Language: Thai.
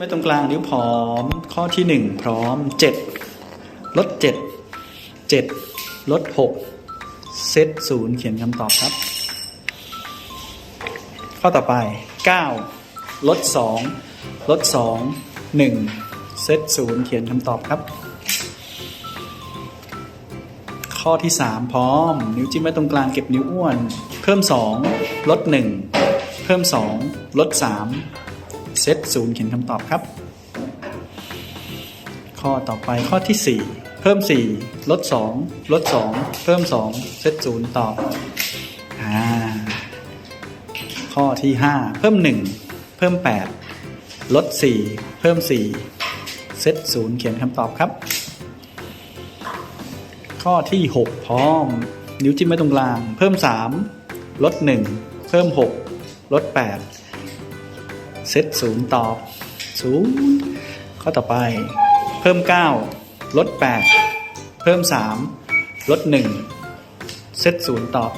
ไม่ตรงกลางนิ้วพร้อม ข้อที่หนึ่งพร้อมเจ็ดลดเจ็ดเจ็ดลดหกเซตศูนย์เขียนคำตอบครับ ข้อต่อไปเก้าลดสองลดสองหนึ่งเซตศูนย์เขียนคำตอบครับ ข้อที่สามพร้อม นิ้วจิ้มไว้ตรงกลางเก็บนิ้วอ้วน เพิ่มสองลดหนึ่งเพิ่มสองลดสาม เซตศูนย์เขียนคำตอบครับ ข้อต่อไปข้อที่ 4 เพิ่ม 4 ลด 2 ลด 2 เพิ่ม 2 เซตศูนย์ตอบอ่าข้อที่ 5 เพิ่ม 1 เพิ่ม 8 ลด 4 เพิ่ม 4 เซตศูนย์เขียนคำตอบครับ ข้อที่ 6 พร้อม นิ้วจิ้มไว้ตรงกลาง เพิ่ม 3 ลด 1 เพิ่ม 6 ลด 8 เซตศูนย์ตอบศูนย์ข้อต่อไป เพิ่ม 9 ลด 8 เพิ่ม 3 ลด 1 เซตศูนย์ตอบ